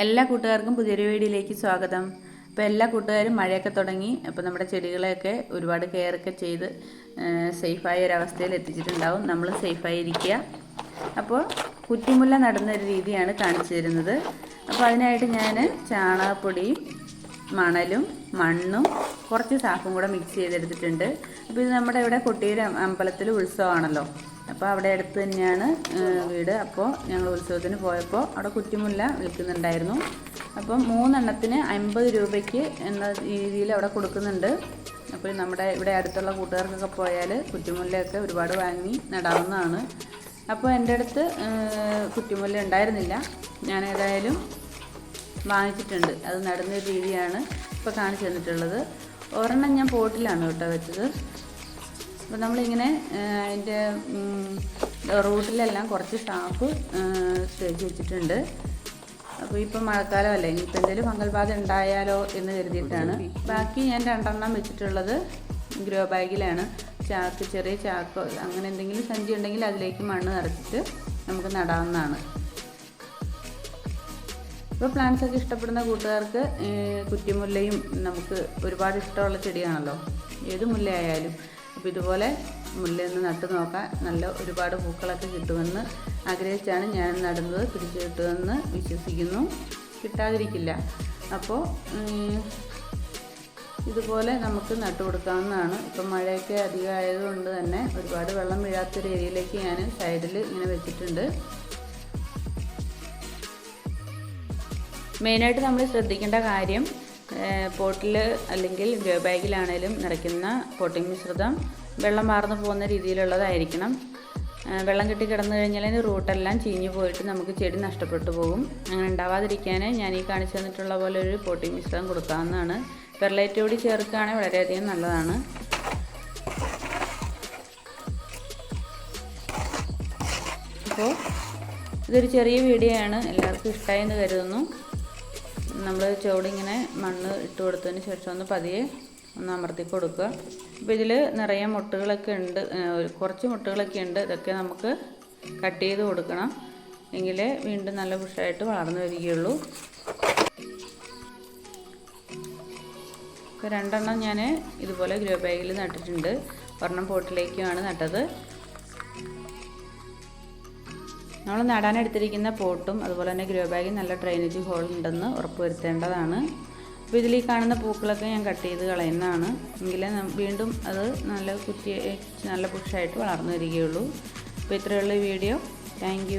എല്ലാ കൂട്ടുകാർക്കും പുതിയൊരു വീഡിയോയിലേക്ക് സ്വാഗതം. അപ്പോൾ എല്ലാ കൂട്ടുകാരും മഴയൊക്കെ തുടങ്ങി. അപ്പോൾ നമ്മുടെ ചെടികളെയൊക്കെ ഒരുപാട് കെയർ ഒക്കെ ചെയ്ത് സേഫായ ഒരവസ്ഥയിൽ എത്തിച്ചിട്ടുണ്ടാവും. നമ്മൾ സേഫായി ഇരിക്കുക. അപ്പോൾ കുറ്റിമുല്ല നടുന്ന ഒരു രീതിയാണ് കാണിച്ചു തരുന്നത്. അപ്പോൾ അതിനായിട്ട് ഞാൻ ചാണകപ്പൊടിയും മണലും മണ്ണും കുറച്ച് സാഫും കൂടെ മിക്സ് ചെയ്തെടുത്തിട്ടുണ്ട്. അപ്പോൾ ഇത് നമ്മുടെ ഇവിടെ കൊട്ടിയൂർ അമ്പലത്തിൽ ഉത്സവമാണല്ലോ. അപ്പോൾ അവിടെ അടുത്ത് തന്നെയാണ് വീട്. അപ്പോൾ ഞങ്ങൾ ഉത്സവത്തിന് പോയപ്പോൾ അവിടെ കുറ്റിമുല്ല വിൽക്കുന്നുണ്ടായിരുന്നു. അപ്പം മൂന്നെണ്ണത്തിന് അമ്പത് രൂപയ്ക്ക് എന്ന രീതിയിൽ അവിടെ കൊടുക്കുന്നുണ്ട്. അപ്പോൾ നമ്മുടെ ഇവിടെ അടുത്തുള്ള കൂട്ടുകാർക്കൊക്കെ പോയാൽ കുറ്റിമുല്ലയൊക്കെ ഒരുപാട് വാങ്ങി നടാവുന്നതാണ്. അപ്പോൾ എന്റെ അടുത്ത് കുറ്റിമുല്ല ഉണ്ടായിരുന്നില്ല. ഞാൻ ഏതായാലും വാങ്ങിച്ചിട്ടുണ്ട്. അത് നടുന്ന രീതിയാണ് ഇപ്പോൾ കാണിച്ചു തന്നിട്ടുള്ളത്. ഒരെണ്ണം ഞാൻ പോട്ടിലാണ് കേട്ടോ വെച്ചത്. അപ്പോൾ നമ്മളിങ്ങനെ അതിന്റെ റൂട്ടിലെല്ലാം കുറച്ച് സ്റ്റാഫ് സ്റ്റേജ് വെച്ചിട്ടുണ്ട്. അപ്പോൾ ഇപ്പം മഴക്കാലമല്ലേ ഇനിയിപ്പോൾ എന്തെങ്കിലും ഫംഗൽബാധ ഉണ്ടായാലോ എന്ന് കരുതിയിട്ടാണ്. ബാക്കി ഞാൻ രണ്ടെണ്ണം വെച്ചിട്ടുള്ളത് ഗ്രോ ബാഗിലാണ്. ചാക്ക് ചെറിയ ചാക്ക് അങ്ങനെ എന്തെങ്കിലും സഞ്ചി ഉണ്ടെങ്കിൽ അതിലേക്ക് മണ്ണ് നിറച്ചിട്ട് നമുക്ക് നടാവുന്നതാണ്. ഇപ്പോൾ പ്ലാന്റ്സ് ഒക്കെ ഇഷ്ടപ്പെടുന്ന കൂട്ടുകാർക്ക് കുറ്റിമുല്ലയും നമുക്ക് ഒരുപാട് ഇഷ്ടമുള്ള ചെടിയാണല്ലോ. ഏത് മുല്ലയായാലും. അപ്പോൾ ഇതുപോലെ മുല്ലയൊന്ന് നട്ട് നോക്കാം. നല്ല ഒരുപാട് പൂക്കളൊക്കെ കിട്ടുമെന്ന് ആഗ്രഹിച്ചാണ് ഞാൻ നടുന്നത് പിടിച്ചു കിട്ടുമെന്ന് വിശ്വസിക്കുന്നു. കിട്ടാതിരിക്കില്ല. അപ്പോൾ ഇതുപോലെ നമുക്ക് നട്ടു കൊടുക്കാവുന്നതാണ്. ഇപ്പം മഴയൊക്കെ അധികമായതുകൊണ്ട് തന്നെ ഒരുപാട് വെള്ളം വീഴാത്തൊരു ഏരിയയിലേക്ക് ഞാൻ സൈഡിൽ ഇങ്ങനെ വെച്ചിട്ടുണ്ട്. മെയിനായിട്ട് നമ്മൾ ശ്രദ്ധിക്കേണ്ട കാര്യം പോട്ടിൽ അല്ലെങ്കിൽ ബാഗിലാണേലും നിറയ്ക്കുന്ന പോട്ടിംഗ് മിശ്രിതം വെള്ളം വാർന്നു പോകുന്ന രീതിയിലുള്ളതായിരിക്കണം. വെള്ളം കിട്ടി കിടന്നു കഴിഞ്ഞാൽ അതിന് റൂട്ടെല്ലാം ചീഞ്ഞു പോയിട്ട് നമുക്ക് ചെടി നഷ്ടപ്പെട്ടു പോകും. അങ്ങനെ ഉണ്ടാവാതിരിക്കാൻ ഞാൻ ഈ കാണിച്ചു തന്നിട്ടുള്ള പോലെ ഒരു പോട്ടിംഗ് മിശ്രിതം കൊടുക്കാവുന്നതാണ്. പെർലൈറ്റ് കൂടി ചേർക്കുകയാണെങ്കിൽ വളരെയധികം നല്ലതാണ്. അപ്പോൾ ഇതൊരു ചെറിയ വീഡിയോ ആണ് എല്ലാവർക്കും ഇഷ്ടമായി എന്ന് കരുതുന്നു. നമ്മൾ ചുവടിങ്ങനെ മണ്ണ് ഇട്ട് കൊടുത്തതിന് ശേഷം ഒന്ന് പതിയെ ഒന്ന് അമർത്തി കൊടുക്കുക. അപ്പോൾ ഇതിൽ നിറയെ മുട്ടുകളൊക്കെ ഉണ്ട്. കുറച്ച് മുട്ടുകളൊക്കെ ഉണ്ട്. ഇതൊക്കെ നമുക്ക് കട്ട് ചെയ്ത് കൊടുക്കണം. എങ്കിലേ വീണ്ടും നല്ല ഫുഷായിട്ട് വളർന്നു വരികയുള്ളൂ. ഇപ്പോൾ രണ്ടെണ്ണം ഞാൻ ഇതുപോലെ ഗ്രോ ബാഗിൽ നട്ടിട്ടുണ്ട്. ഒരെണ്ണം പോട്ടിലേക്കുമാണ് നട്ടത്. നമ്മൾ നടാനെടുത്തിരിക്കുന്ന പോട്ടും അതുപോലെ തന്നെ ഗ്രോ ബാഗിൽ നല്ല ഡ്രൈനേജ് ഹോൾ ഉണ്ടെന്ന് ഉറപ്പുവരുത്തേണ്ടതാണ് അപ്പോൾ ഇതിൽ ഈ കാണുന്ന പൂക്കളൊക്കെ ഞാൻ കട്ട് ചെയ്ത് കളയുന്നതാണ്. എങ്കിലേ വീണ്ടും അത് നല്ല കുറ്റി നല്ല പുഷായിട്ട് വളർന്നു വരികയുള്ളൂ. അപ്പോൾ ഇത്രയുള്ള വീഡിയോ. താങ്ക്